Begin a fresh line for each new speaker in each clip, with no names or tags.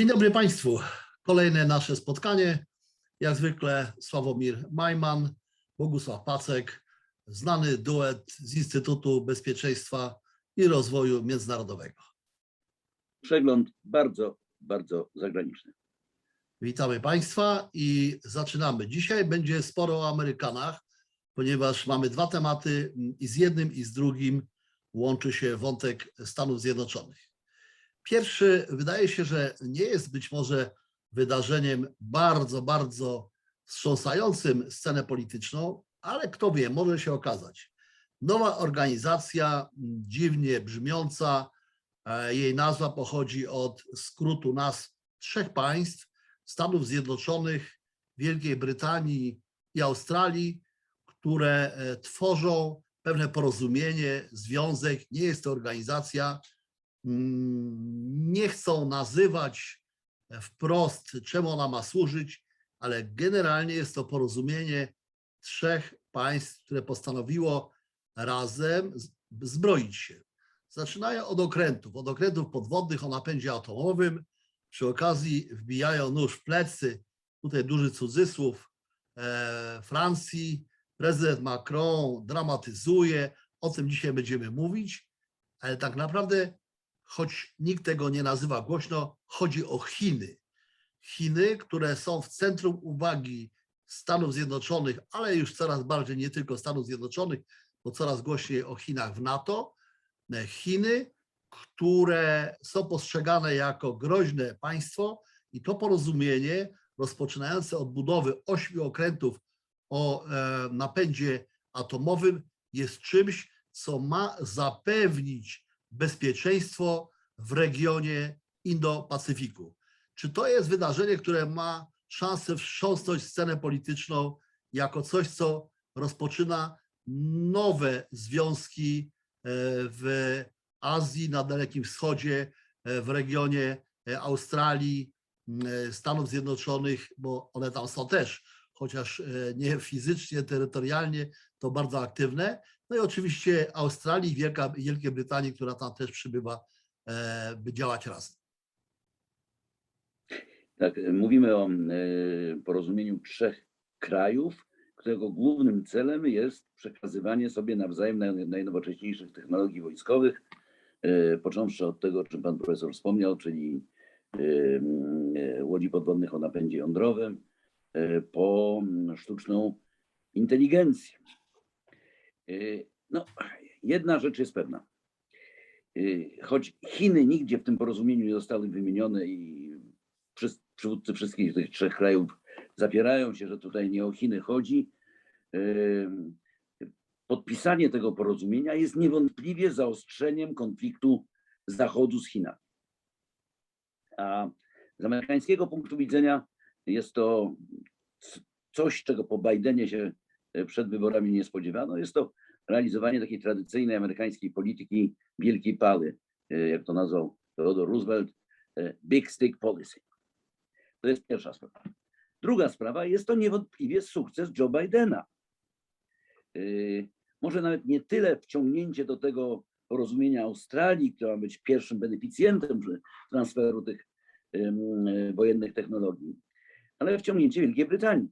Dzień dobry Państwu. Kolejne nasze spotkanie. Jak zwykle Sławomir Majman, Bogusław Pacek, znany duet z Instytutu Bezpieczeństwa i Rozwoju Międzynarodowego.
Przegląd bardzo, bardzo zagraniczny.
Witamy Państwa i zaczynamy. Dzisiaj będzie sporo o Amerykanach, ponieważ mamy dwa tematy i z jednym i z drugim łączy się wątek Stanów Zjednoczonych. Pierwszy wydaje się, że nie jest być może wydarzeniem bardzo, bardzo wstrząsającym scenę polityczną, ale kto wie, może się okazać. Nowa organizacja, dziwnie brzmiąca, e, jej nazwa pochodzi od skrótu nazw trzech państw, Stanów Zjednoczonych, Wielkiej Brytanii i Australii, które e, tworzą pewne porozumienie, związek, nie jest to organizacja, nie chcą nazywać wprost, czemu ona ma służyć, ale generalnie jest to porozumienie trzech państw, które postanowiło razem zbroić się. Zaczynają od okrętów, od okrętów podwodnych o napędzie atomowym, przy okazji wbijają nóż w plecy, tutaj duży cudzysłów, e, Francji. Prezydent Macron dramatyzuje, o tym dzisiaj będziemy mówić, ale tak naprawdę, choć nikt tego nie nazywa głośno, chodzi o Chiny. Chiny, które są w centrum uwagi Stanów Zjednoczonych, ale już coraz bardziej nie tylko Stanów Zjednoczonych, bo coraz głośniej o Chinach w NATO. E, Chiny, które są postrzegane jako groźne państwo i to porozumienie rozpoczynające od budowy ośmiu okrętów o e, napędzie atomowym jest czymś, co ma zapewnić bezpieczeństwo w regionie Indo-Pacyfiku. Czy to jest wydarzenie, które ma szansę wstrząsnąć scenę polityczną jako coś, co rozpoczyna nowe związki e, w Azji, na Dalekim Wschodzie, e, w regionie e, Australii, Stanów Zjednoczonych, bo one tam są też, chociaż nie fizycznie, terytorialnie, to bardzo aktywne. No i oczywiście Australii, Wielka, Wielkiej Brytanii, która tam też przybywa, e, by działać razem.
Tak, mówimy o e, porozumieniu trzech krajów, którego głównym celem jest przekazywanie sobie nawzajem naj- najnowocześniejszych technologii wojskowych, e, począwszy od tego, o czym pan profesor wspomniał, czyli łodzi podwodnych o napędzie jądrowym, po sztuczną inteligencję. E, No, jedna rzecz jest pewna. Y, choć Chiny nigdzie w tym porozumieniu nie zostały wymienione i przywódcy wszystkich tych trzech krajów zapierają się, że tutaj nie o Chiny chodzi, ym, podpisanie tego porozumienia jest niewątpliwie zaostrzeniem konfliktu Zachodu z Chinami. A z amerykańskiego punktu widzenia jest to coś, czego po Bidenie się przed wyborami nie spodziewano. Jest to realizowanie takiej tradycyjnej amerykańskiej polityki wielkiej pały, e, jak to nazwał Theodore Roosevelt, e, Big Stick Policy. To jest pierwsza sprawa. Druga sprawa jest to niewątpliwie sukces Joe Bidena. Może nawet nie tyle wciągnięcie do tego porozumienia Australii, która ma być pierwszym beneficjentem transferu tych wojennych technologii, ale wciągnięcie Wielkiej Brytanii.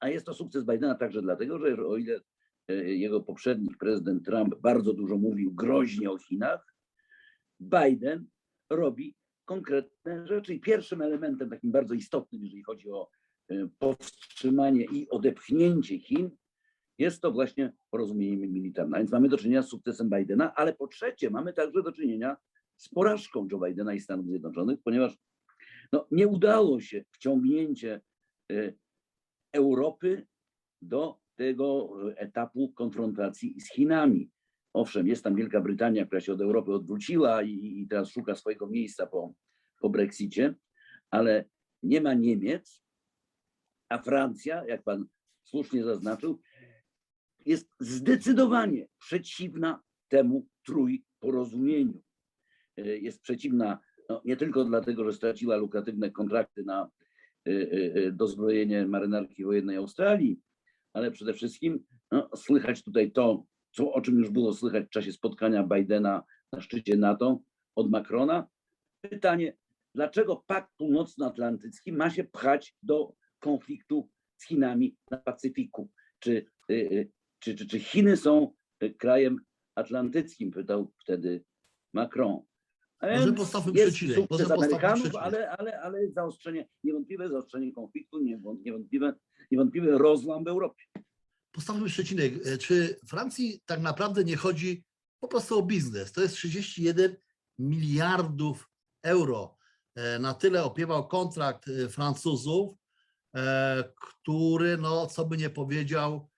A jest to sukces Bidena także dlatego, że o ile e, jego poprzednik, prezydent Trump, bardzo dużo mówił groźnie o Chinach, Biden robi konkretne rzeczy. I pierwszym elementem, takim bardzo istotnym, jeżeli chodzi o e, powstrzymanie i odepchnięcie Chin, jest to właśnie porozumienie militarne. A więc mamy do czynienia z sukcesem Bidena, ale po trzecie mamy także do czynienia z porażką Joe Bidena i Stanów Zjednoczonych, ponieważ no, nie udało się wciągnięcie e, Europy do tego etapu konfrontacji z Chinami. Owszem, jest tam Wielka Brytania, która się od Europy odwróciła i, i teraz szuka swojego miejsca po, po Brexicie, ale nie ma Niemiec, a Francja, jak pan słusznie zaznaczył, jest zdecydowanie przeciwna temu trójporozumieniu. E, Jest przeciwna no, nie tylko dlatego, że straciła lukratywne kontrakty na dozbrojenie marynarki wojennej Australii, ale przede wszystkim no, słychać tutaj to, co, o czym już było słychać w czasie spotkania Bidena na szczycie NATO od Macrona. Pytanie, dlaczego Pakt Północnoatlantycki ma się pchać do konfliktu z Chinami na Pacyfiku. Czy, y, y, czy, czy, czy Chiny są y, krajem atlantyckim? Pytał wtedy Macron.
Może postawmy przecinek, może postawmy przecinek.
ale, ale, ale zaostrzenie, niewątpliwe zaostrzenie konfliktu, niewą- niewątpliwe, niewątpliwy rozłam w Europie.
Postawmy przecinek. E, Czy Francji tak naprawdę nie chodzi po prostu o biznes? To jest 31 miliardów euro. E, Na tyle opiewał kontrakt e, Francuzów, który, no co by nie powiedział,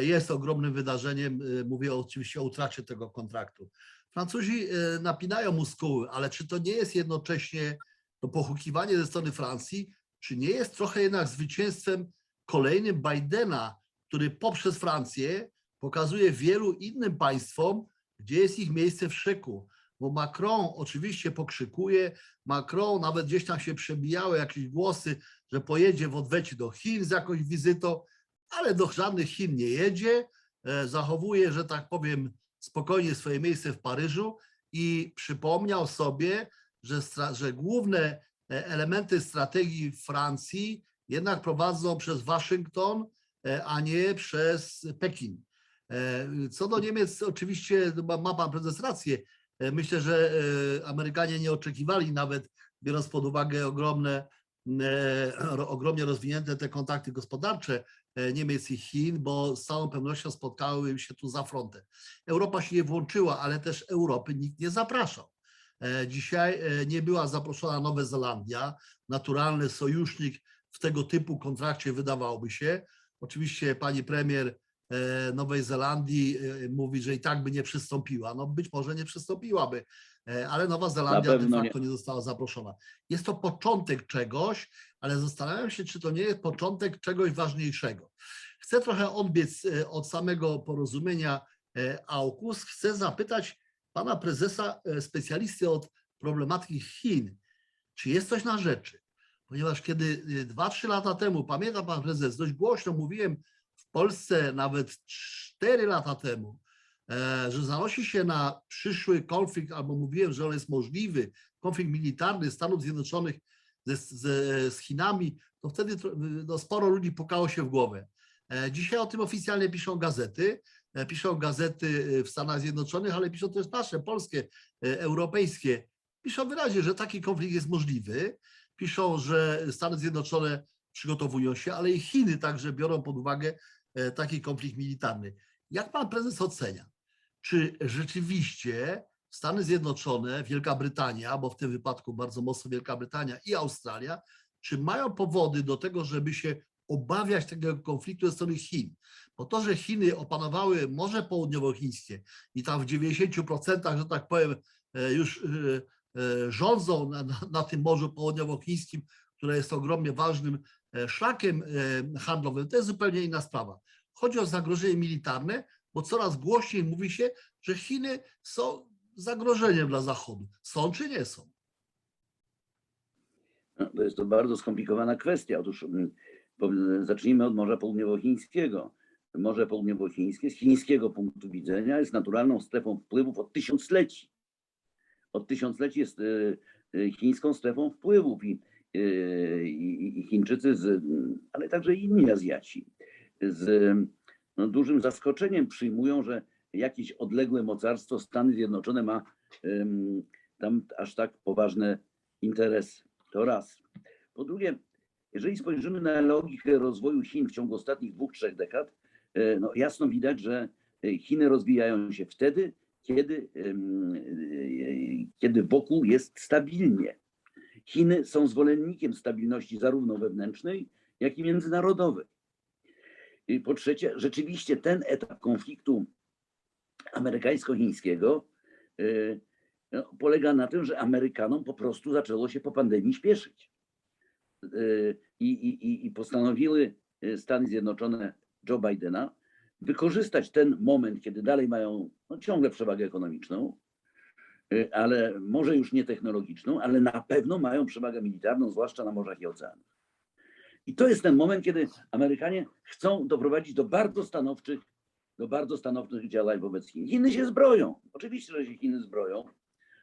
jest ogromnym wydarzeniem. Mówię oczywiście o utracie tego kontraktu. Francuzi e, napinają muskuły, ale czy to nie jest jednocześnie to pochukiwanie ze strony Francji, czy nie jest trochę jednak zwycięstwem kolejnym Bidena, który poprzez Francję pokazuje wielu innym państwom, gdzie jest ich miejsce w szyku. Bo Macron oczywiście pokrzykuje, Macron nawet gdzieś tam się przebijały jakieś głosy, że pojedzie w odwecie do Chin z jakąś wizytą, ale do żadnych Chin nie jedzie, e, zachowuje, że tak powiem, spokojnie swoje miejsce w Paryżu i przypomniał sobie, że, że główne e, elementy strategii Francji jednak prowadzą przez Waszyngton, e, a nie przez Pekin. E, Co do Niemiec, oczywiście ma ma pan prezes rację. Myślę, że Amerykanie nie oczekiwali nawet, biorąc pod uwagę ogromne, ro- ogromnie rozwinięte te kontakty gospodarcze Niemiec i Chin, bo z całą pewnością spotkały się tu za frontem. Europa się nie włączyła, ale też Europy nikt nie zapraszał. E, Dzisiaj e, nie była zaproszona Nowa Zelandia, naturalny sojusznik w tego typu kontrakcie wydawałoby się. Oczywiście pani premier e, Nowej Zelandii e, mówi, że i tak by nie przystąpiła. No być może nie przystąpiłaby, e, ale Nowa Zelandia de
pewno nie.
facto nie została zaproszona. Jest to początek czegoś, ale zastanawiam się, czy to nie jest początek czegoś ważniejszego. Chcę trochę odbiec e, od samego porozumienia e, AUKUS. Chcę zapytać pana prezesa, e, specjalisty od problematyki Chin, czy jest coś na rzeczy? Ponieważ kiedy y, dwa, trzy lata temu, pamięta pan prezes, dość głośno mówiłem w Polsce nawet cztery lata temu, że zanosi się na przyszły konflikt, albo mówiłem, że on jest możliwy, konflikt militarny Stanów Zjednoczonych ze, ze, z Chinami, to wtedy no, sporo ludzi pukało się w głowę. E, Dzisiaj o tym oficjalnie piszą gazety, e, piszą gazety y, w Stanach Zjednoczonych, ale piszą też nasze, polskie, e, europejskie. Piszą wyraźnie, że taki konflikt jest możliwy. Piszą, że Stany Zjednoczone przygotowują się, ale i Chiny także biorą pod uwagę e, taki konflikt militarny. Jak pan prezes ocenia? Czy rzeczywiście Stany Zjednoczone, Wielka Brytania, bo w tym wypadku bardzo mocno Wielka Brytania i Australia, czy mają powody do tego, żeby się obawiać tego konfliktu ze strony Chin? Bo to, że Chiny opanowały Morze Południowochińskie i tam w 90%, że tak powiem, e, już e, e, rządzą na, na, tym Morzu Południowochińskim, które jest ogromnie ważnym szlakiem handlowym, to jest zupełnie inna sprawa. Chodzi o zagrożenie militarne, bo coraz głośniej mówi się, że Chiny są zagrożeniem dla Zachodu. Są czy nie są?
No, To jest to bardzo skomplikowana kwestia. Otóż mm, zacznijmy od Morza Południowochińskiego. Morze Południowochińskie z chińskiego punktu widzenia jest naturalną strefą wpływów od tysiącleci. Od tysiącleci jest e, e, chińską strefą wpływów i, e, i, i Chińczycy, z, ale także inni Azjaci z no, dużym zaskoczeniem przyjmują, że jakieś odległe mocarstwo Stany Zjednoczone ma tam aż tak poważne interesy. To raz. Po drugie, jeżeli spojrzymy na logikę rozwoju Chin w ciągu ostatnich dwóch, trzech dekad, e, no jasno widać, że e, Chiny rozwijają się wtedy, kiedy, e, kiedy wokół jest stabilnie. Chiny są zwolennikiem stabilności zarówno wewnętrznej, jak i międzynarodowej. Po trzecie, rzeczywiście ten etap konfliktu amerykańsko-chińskiego e, no, polega na tym, że Amerykanom po prostu zaczęło się po pandemii śpieszyć. E, I, i, i- postanowiły e, Stany Zjednoczone Joe Bidena wykorzystać ten moment, kiedy dalej mają no, ciągle przewagę ekonomiczną, ale może już nie technologiczną, ale na pewno mają przewagę militarną, zwłaszcza na morzach i oceanach. I to jest ten moment, kiedy Amerykanie chcą doprowadzić do bardzo stanowczych, do bardzo stanowczych działań wobec Chin. Chiny się zbroją. Oczywiście, że się Chiny zbroją,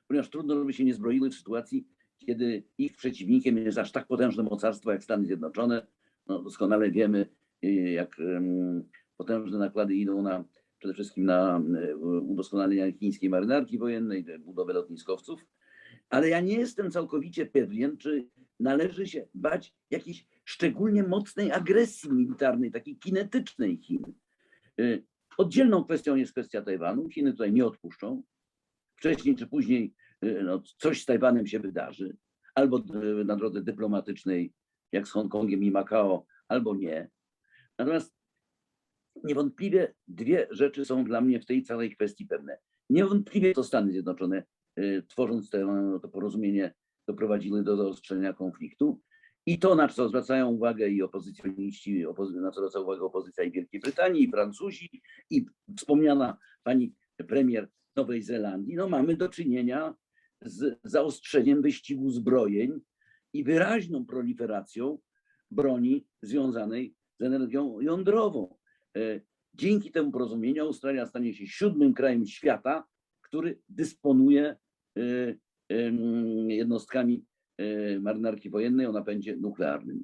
ponieważ trudno, żeby się nie zbroiły w sytuacji, kiedy ich przeciwnikiem jest aż tak potężne mocarstwo jak Stany Zjednoczone. No, doskonale wiemy, y, jak potężne nakłady idą na przede wszystkim na y, udoskonalenie chińskiej marynarki wojennej, budowę lotniskowców. Ale ja nie jestem całkowicie pewien, czy należy się bać jakiejś szczególnie mocnej agresji militarnej, takiej kinetycznej Chin. Oddzielną kwestią jest kwestia Tajwanu. Chiny tutaj nie odpuszczą. Wcześniej czy później y, no, coś z Tajwanem się wydarzy, albo y, na drodze dyplomatycznej, jak z Hongkongiem i Makao, albo nie. Natomiast niewątpliwie dwie rzeczy są dla mnie w tej całej kwestii pewne. Niewątpliwie to Stany Zjednoczone, y, tworząc te, to porozumienie, doprowadziły do zaostrzenia konfliktu. I to, na co zwracają uwagę i opozycjoniści, opozy- na co zwraca uwagę opozycja i Wielkiej Brytanii, i Francuzi, i wspomniana pani premier Nowej Zelandii, no mamy do czynienia z zaostrzeniem wyścigu zbrojeń i wyraźną proliferacją broni związanej z energią jądrową. E, Dzięki temu porozumieniu Australia stanie się siódmym krajem świata, który dysponuje e, jednostkami marynarki wojennej o napędzie nuklearnym.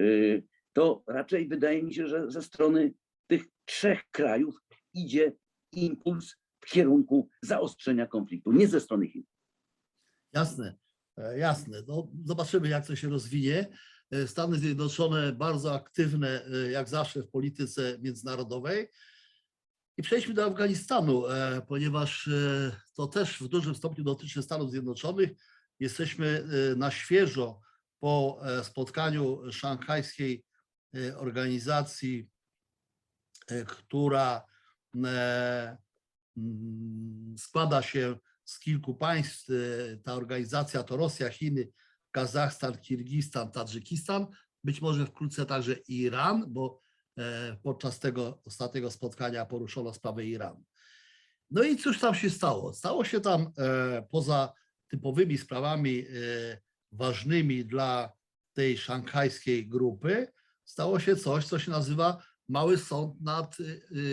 E, To raczej wydaje mi się, że ze strony tych trzech krajów idzie impuls w kierunku zaostrzenia konfliktu, nie ze strony Chin.
Jasne, e, jasne. No, zobaczymy, jak to się rozwinie. E, Stany Zjednoczone bardzo aktywne, e, jak zawsze, w polityce międzynarodowej. I przejdźmy do Afganistanu, ponieważ to też w dużym stopniu dotyczy Stanów Zjednoczonych. Jesteśmy e, na świeżo po e, spotkaniu szanghajskiej e, organizacji, e, która mm, składa się z kilku państw. Ta organizacja to Rosja, Chiny, Kazachstan, Kirgistan, Tadżykistan, być może wkrótce także Iran, bo podczas tego ostatniego spotkania poruszono sprawę Iranu. No i cóż tam się stało? Stało się tam poza typowymi sprawami e, ważnymi dla tej szanghajskiej grupy, stało się coś, co się nazywa mały sąd nad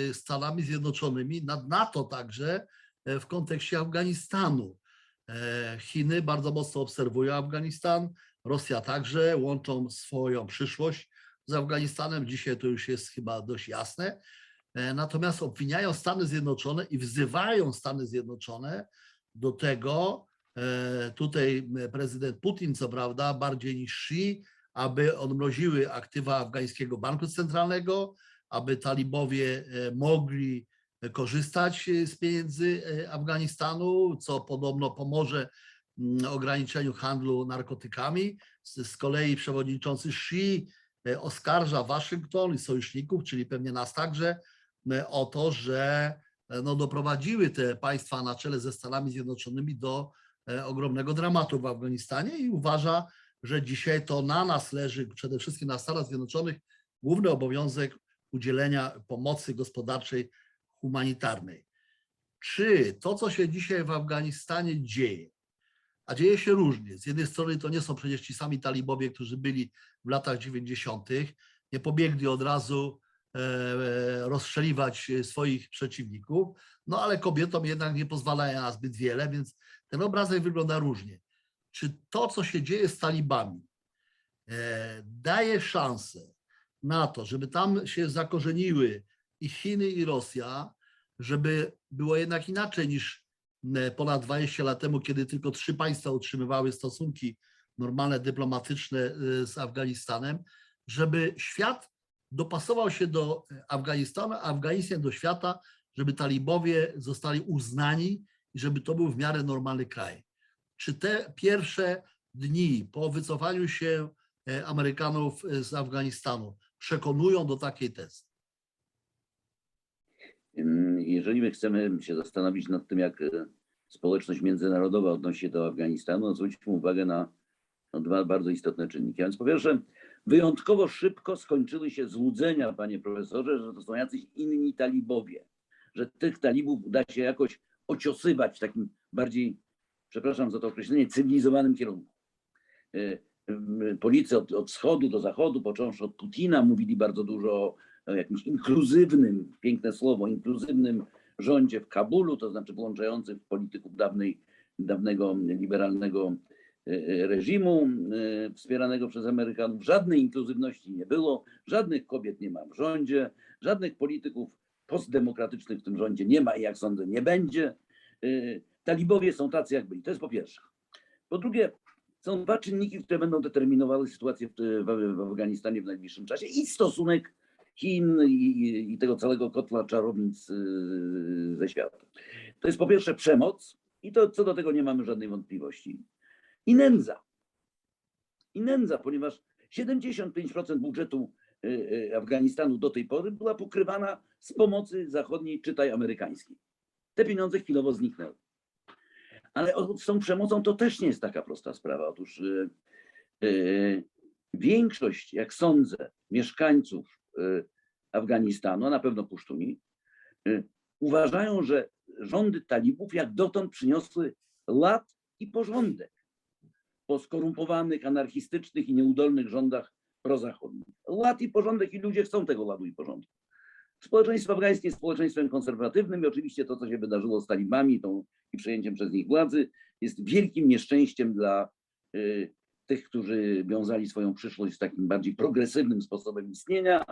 e, Stanami Zjednoczonymi, nad NATO także e, w kontekście Afganistanu. E, Chiny bardzo mocno obserwują Afganistan, Rosja także, łączą swoją przyszłość z Afganistanem. Dzisiaj to już jest chyba dość jasne. E, Natomiast obwiniają Stany Zjednoczone i wzywają Stany Zjednoczone do tego, e, tutaj prezydent Putin, co prawda, bardziej niż Xi, aby odmroziły aktywa afgańskiego banku centralnego, aby talibowie e, mogli korzystać e, z pieniędzy e, Afganistanu, co podobno pomoże mm, ograniczeniu handlu narkotykami. Z, kolei przewodniczący Xi e, oskarża Waszyngton i sojuszników, czyli pewnie nas także, e, o to, że e, no, doprowadziły te państwa na czele ze Stanami Zjednoczonymi do e, ogromnego dramatu w Afganistanie i uważa, że dzisiaj to na nas leży, przede wszystkim na Stanach Zjednoczonych, główny obowiązek udzielenia pomocy gospodarczej humanitarnej. Czy to, co się dzisiaj w Afganistanie dzieje, a dzieje się różnie. Z jednej strony to nie są przecież ci sami talibowie, którzy byli w latach 90., nie pobiegli od razu e, rozstrzeliwać swoich przeciwników, no ale kobietom jednak nie pozwalają na zbyt wiele, więc ten obrazek wygląda różnie. Czy to, co się dzieje z talibami, e, daje szansę na to, żeby tam się zakorzeniły i Chiny, i Rosja, żeby było jednak inaczej niż e, ponad 20 lat temu, kiedy tylko trzy państwa utrzymywały stosunki normalne, dyplomatyczne e, z Afganistanem, żeby świat dopasował się do e, Afganistanu, a Afganistan do świata, żeby talibowie zostali uznani i żeby to był w miarę normalny kraj. Czy te pierwsze dni po wycofaniu się e, Amerykanów e, z Afganistanu przekonują do takiej tezy?
Jeżeli my chcemy się zastanowić nad tym, jak społeczność międzynarodowa odnosi się do Afganistanu, zwróćmy uwagę na, dwa bardzo istotne czynniki. Więc po pierwsze, wyjątkowo szybko skończyły się złudzenia, panie profesorze, że to są jacyś inni talibowie, że tych talibów uda się jakoś ociosywać w takim bardziej, przepraszam za to określenie, cywilizowanym kierunku. E, Policja od, od wschodu do zachodu, począwszy od Putina, mówili bardzo dużo o jakimś inkluzywnym, piękne słowo, inkluzywnym rządzie w Kabulu, to znaczy włączający polityków dawnej, dawnego liberalnego reżimu e, wspieranego przez Amerykanów. Żadnej inkluzywności nie było, żadnych kobiet nie ma w rządzie, żadnych polityków postdemokratycznych w tym rządzie nie ma i jak sądzę nie będzie. Talibowie są tacy jak byli. To jest po pierwsze. Po drugie, są dwa czynniki, które będą determinowały sytuację w, w, Afganistanie w najbliższym czasie i stosunek Chin i, i- tego całego kotla czarownic ze świata. To jest po pierwsze przemoc i to co do tego nie mamy żadnej wątpliwości. I nędza. I nędza, ponieważ 75% budżetu y, y, Afganistanu do tej pory była pokrywana z pomocy zachodniej, czytaj amerykańskiej. Te pieniądze chwilowo zniknęły. Ale z tą przemocą to też nie jest taka prosta sprawa. Otóż y, y, większość, jak sądzę, mieszkańców y, Afganistanu, a na pewno Pusztuni, y, uważają, że rządy talibów jak dotąd przyniosły ład i porządek po skorumpowanych, anarchistycznych i nieudolnych rządach prozachodnich. Ład i porządek i ludzie chcą tego ładu i porządku. Społeczeństwo afgańskie jest społeczeństwem konserwatywnym i oczywiście to, co się wydarzyło z talibami tą, i przejęciem przez nich władzy, jest wielkim nieszczęściem dla y, tych, którzy wiązali swoją przyszłość z takim bardziej progresywnym sposobem istnienia.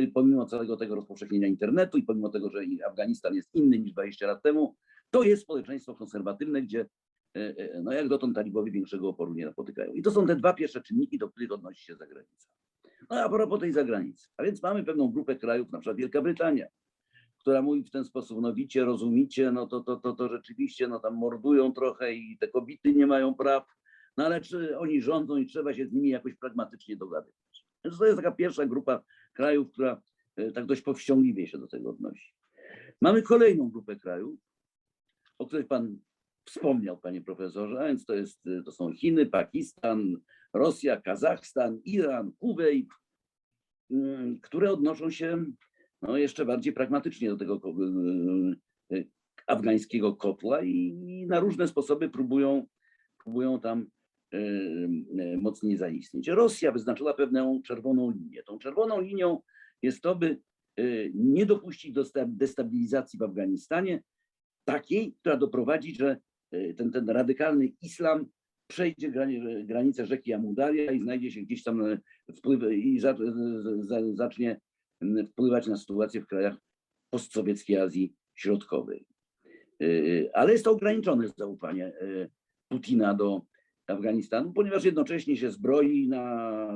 Y, Pomimo całego tego rozpowszechnienia internetu i pomimo tego, że Afganistan jest inny niż 20 lat temu, to jest społeczeństwo konserwatywne, gdzie no jak dotąd talibowie większego oporu nie napotykają. I to są te dwa pierwsze czynniki, do których odnosi się zagranica. No a propos tej zagranicy. A więc mamy pewną grupę krajów, na przykład Wielka Brytania, która mówi w ten sposób, no widzicie, rozumicie, no to, to, to, to rzeczywiście, no tam mordują trochę i te kobiety nie mają praw, no ale czy oni rządzą i trzeba się z nimi jakoś pragmatycznie dogadywać. Więc to jest taka pierwsza grupa krajów, która e, tak dość powściągliwie się do tego odnosi. Mamy kolejną grupę krajów, o których pan wspomniał, panie profesorze, a więc to, jest, e, to są Chiny, Pakistan, Rosja, Kazachstan, Iran, Kuwejt, które odnoszą się no, jeszcze bardziej pragmatycznie do tego y, y, afgańskiego kotła i na różne sposoby próbują, próbują tam y, y, mocniej zaistnieć. Rosja wyznaczyła pewną czerwoną linię. Tą czerwoną linią jest to, by y, nie dopuścić do sta- destabilizacji w Afganistanie takiej, która doprowadzi, że y, ten, ten radykalny islam przejdzie grani- granicę rzeki Amudaria i znajdzie się gdzieś tam e, wpływ i za, z- z- zacznie wpływać na sytuację w krajach postsowieckiej Azji Środkowej. Y, Ale jest to ograniczone zaufanie y, Putina do Afganistanu, ponieważ jednocześnie się zbroi na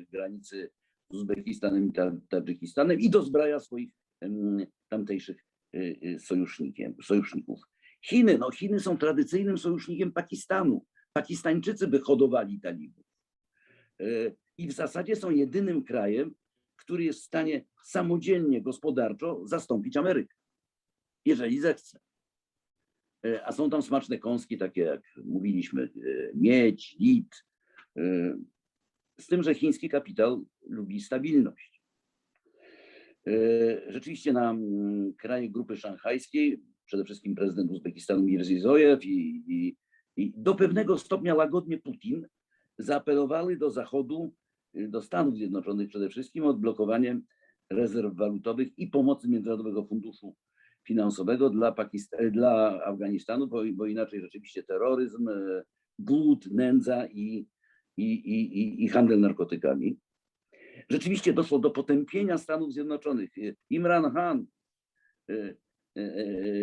y, granicy z Uzbekistanem i Ta- Tadżykistanem i dozbraja swoich tamtejszych y, y, sojuszników. Chiny, no Chiny są tradycyjnym sojusznikiem Pakistanu. Pakistańczycy by hodowali talibów. E, I w zasadzie są jedynym krajem, który jest w stanie samodzielnie gospodarczo zastąpić Amerykę, jeżeli zechce. E, A są tam smaczne kąski, takie jak mówiliśmy, e, miedź, lit. Z tym, że chiński kapitał lubi stabilność. Rzeczywiście na mm, kraje grupy szanghajskiej, przede wszystkim prezydent Uzbekistanu Mirziyoyev i, i, i do pewnego stopnia łagodnie Putin zaapelowały do Zachodu, y, do Stanów Zjednoczonych przede wszystkim o odblokowanie rezerw walutowych i pomocy Międzynarodowego Funduszu Finansowego dla, Pakist- dla Afganistanu, bo, bo inaczej rzeczywiście terroryzm, e, głód, nędza i, i, i, i, handel narkotykami. Rzeczywiście doszło do potępienia Stanów Zjednoczonych. Imran Khan,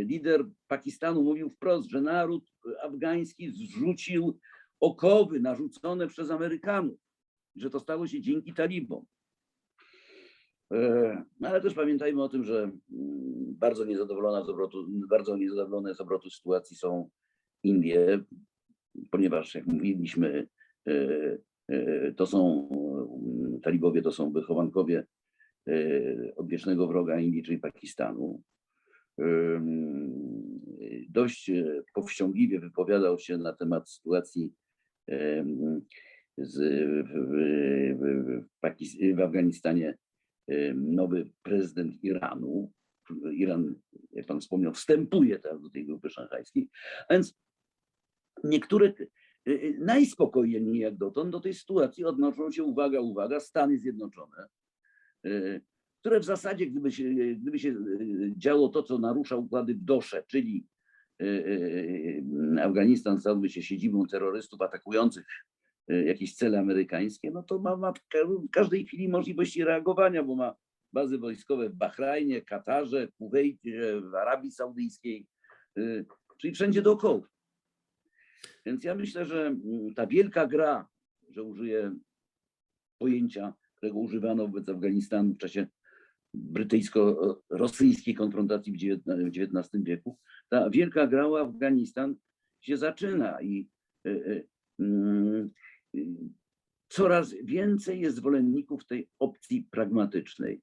lider Pakistanu, mówił wprost, że naród afgański zrzucił okowy narzucone przez Amerykanów, że to stało się dzięki talibom. E, No ale też pamiętajmy o tym, że mm, bardzo niezadowolona z obrotu, bardzo niezadowolone z obrotu sytuacji są Indie, ponieważ jak mówiliśmy, e, e, to są talibowie, to są wychowankowie e, odwiecznego wroga Indii, czyli Pakistanu. Dość e, powściągliwie wypowiadał się na temat sytuacji z, w, w, w, Afganistanie nowy prezydent Iranu. Iran, jak pan wspomniał, wstępuje teraz do tej grupy szanghajskiej. A więc niektóre y, y, najspokojniej jak dotąd do tej sytuacji odnoszą się, uwaga, uwaga, Stany Zjednoczone, które w zasadzie, gdyby się, gdyby się działo to, co narusza układy w Dosze, czyli Afganistan stałby się siedzibą terrorystów atakujących y, jakieś cele amerykańskie, no to ma, ma w ka- w każdej chwili możliwości reagowania, bo ma bazy wojskowe w Bahrajnie, Katarze, Kuwejcie, w Arabii Saudyjskiej, y, czyli wszędzie dookoła. Więc ja myślę, że mm, ta wielka gra, że użyję pojęcia, którego używano wobec Afganistanu w czasie brytyjsko-rosyjskiej konfrontacji w XIX wieku, ta wielka gra o Afganistan się zaczyna i y, y, mm, coraz więcej jest zwolenników tej opcji pragmatycznej.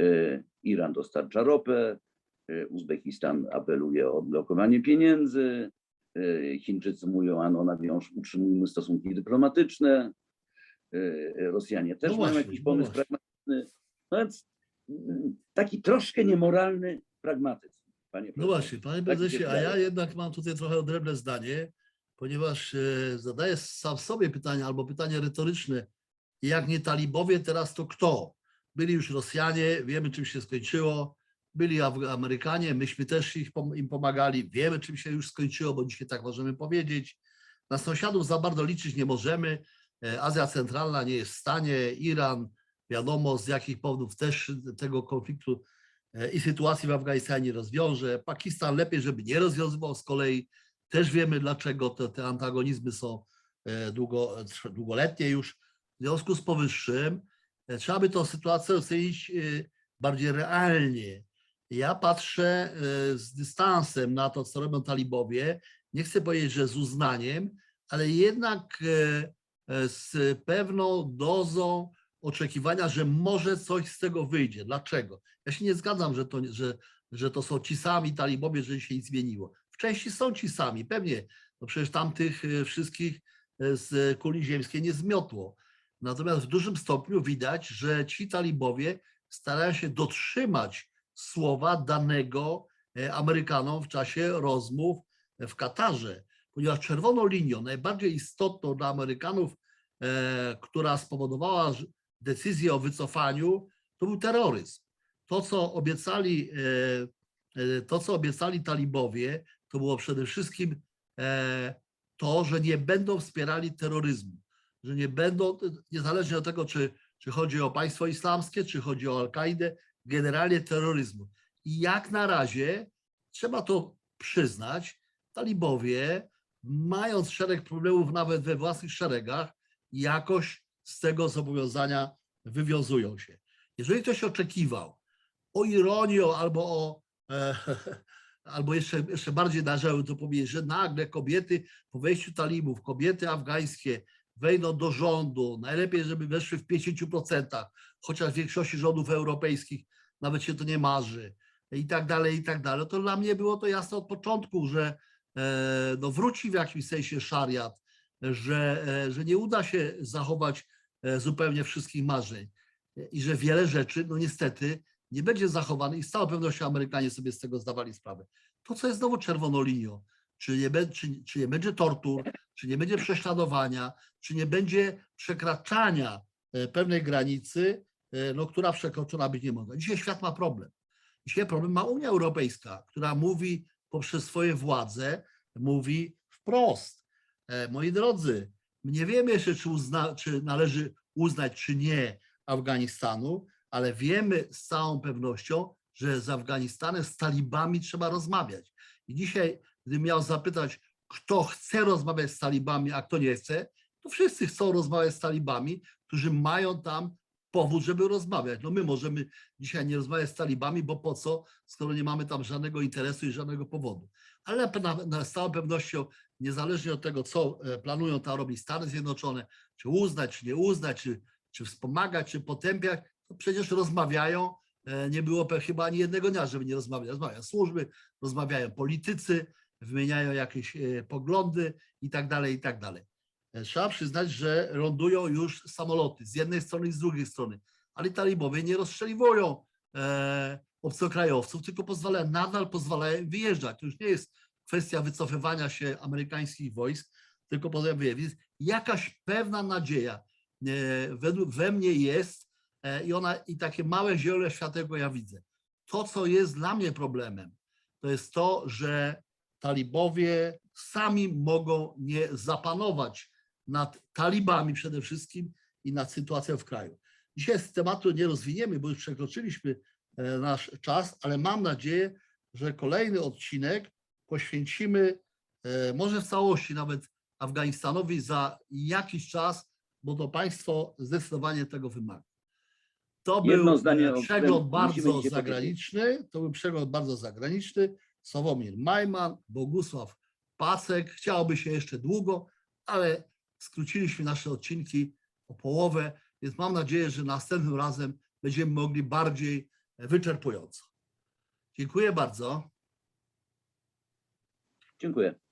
Y, Iran dostarcza ropę, Uzbekistan apeluje o odblokowanie pieniędzy, Chińczycy mówią, ano nawiąż, utrzymujmy stosunki dyplomatyczne, Rosjanie też
No
mają jakiś
no
pomysł
właśnie.
pragmatyczny. No więc taki troszkę niemoralny pragmatyzm. Panie
No właśnie, panie
Tak
prezesie, a ja jednak mam tutaj trochę odrębne zdanie, ponieważ e, zadaję sam sobie pytanie albo pytanie retoryczne. Jak nie talibowie, teraz to kto? Byli już Rosjanie, wiemy czym się skończyło, byli Amerykanie, myśmy też ich, im pomagali, wiemy czym się już skończyło, bo dzisiaj tak możemy powiedzieć. Na sąsiadów za bardzo liczyć nie możemy. E, Azja Centralna nie jest w stanie, Iran, wiadomo z jakich powodów też tego konfliktu e, i sytuacji w Afganistanie nie rozwiąże. Pakistan lepiej, żeby nie rozwiązywał z kolei. Też wiemy, dlaczego te, te antagonizmy są e, długo, długoletnie już. W związku z powyższym e, trzeba by tę sytuację ocenić bardziej realnie. Ja patrzę z dystansem na to, co robią talibowie. Nie chcę powiedzieć, że z uznaniem, ale jednak z pewną dozą oczekiwania, że może coś z tego wyjdzie. Dlaczego? Ja się nie zgadzam, że to, że, że to są ci sami talibowie, że się nic zmieniło. W części są ci sami, pewnie. No przecież tam tych e, wszystkich e, z kuli ziemskiej nie zmiotło. Natomiast w dużym stopniu widać, że ci talibowie starają się dotrzymać słowa danego e, Amerykanom w czasie rozmów w Katarze, ponieważ czerwoną linią, najbardziej istotną dla Amerykanów, która spowodowała decyzję o wycofaniu, to był terroryzm. To, co obiecali, e, e, to, co obiecali talibowie, to było przede wszystkim e, to, że nie będą wspierali terroryzmu, że nie będą, niezależnie od tego, czy, czy chodzi o państwo islamskie, czy chodzi o Al-Kaidę, generalnie terroryzmu. I jak na razie, trzeba to przyznać, talibowie, mając szereg problemów nawet we własnych szeregach, jakoś z tego zobowiązania wywiązują się. Jeżeli ktoś oczekiwał o ironię albo o, e, albo jeszcze, jeszcze bardziej należało to powiedzieć, że nagle kobiety po wejściu talibów, kobiety afgańskie wejdą do rządu, najlepiej, żeby weszły w 50%, chociaż w większości rządów europejskich nawet się to nie marzy i tak dalej, i tak dalej. To dla mnie było to jasne od początku, że e, no, wróci w jakimś sensie szariat, że, e, że nie uda się zachować zupełnie wszystkich marzeń e, i że wiele rzeczy, no niestety, nie będzie zachowanych i z całą pewnością Amerykanie sobie z tego zdawali sprawę. To, co jest znowu czerwoną linią, czy nie, czy, czy nie będzie tortur, czy nie będzie prześladowania, czy nie będzie przekraczania e, pewnej granicy, e, no, która przekroczona być nie może. Dzisiaj świat ma problem. Dzisiaj problem ma Unia Europejska, która mówi poprzez swoje władze, mówi wprost. E, Moi drodzy, nie wiemy jeszcze, czy, uzna, czy należy uznać, czy nie Afganistanu, ale wiemy z całą pewnością, że z Afganistanem, z talibami trzeba rozmawiać. I dzisiaj, gdybym miał zapytać, kto chce rozmawiać z talibami, a kto nie chce, to wszyscy chcą rozmawiać z talibami, którzy mają tam powód, żeby rozmawiać. No my możemy dzisiaj nie rozmawiać z talibami, bo po co, skoro nie mamy tam żadnego interesu i żadnego powodu. Ale na, na z całą pewnością, niezależnie od tego, co e, planują tam robić Stany Zjednoczone, czy uznać, czy nie uznać, czy, czy wspomagać, czy potępiać, to przecież rozmawiają. E, Nie było chyba ani jednego dnia, żeby nie rozmawiać. Rozmawiają służby, rozmawiają politycy, wymieniają jakieś e, poglądy i tak dalej, i tak dalej. Trzeba przyznać, że lądują już samoloty z jednej strony i z drugiej strony, ale talibowie nie rozstrzeliwują obcokrajowców, tylko pozwalają, nadal pozwalają wyjeżdżać. To już nie jest kwestia wycofywania się amerykańskich wojsk, tylko pozwalają wyjeżdżać. Więc jakaś pewna nadzieja e, we mnie jest e, i ona i takie małe zielone światełko ja widzę. To, co jest dla mnie problemem, to jest to, że talibowie sami mogą nie zapanować nad talibami przede wszystkim i nad sytuacją w kraju. Dzisiaj z tematu nie rozwiniemy, bo już przekroczyliśmy nasz czas, ale mam nadzieję, że kolejny odcinek poświęcimy e, może w całości nawet Afganistanowi za jakiś czas, bo to państwo zdecydowanie tego wymaga. To
Jedno
był e, przegląd bardzo zagraniczny. To był przegląd bardzo zagraniczny. Sławomir Majman, Bogusław Pacek. Chciałoby się jeszcze długo, ale skróciliśmy nasze odcinki o połowę, więc mam nadzieję, że następnym razem będziemy mogli bardziej e, wyczerpująco. Dziękuję bardzo.
Dziękuję.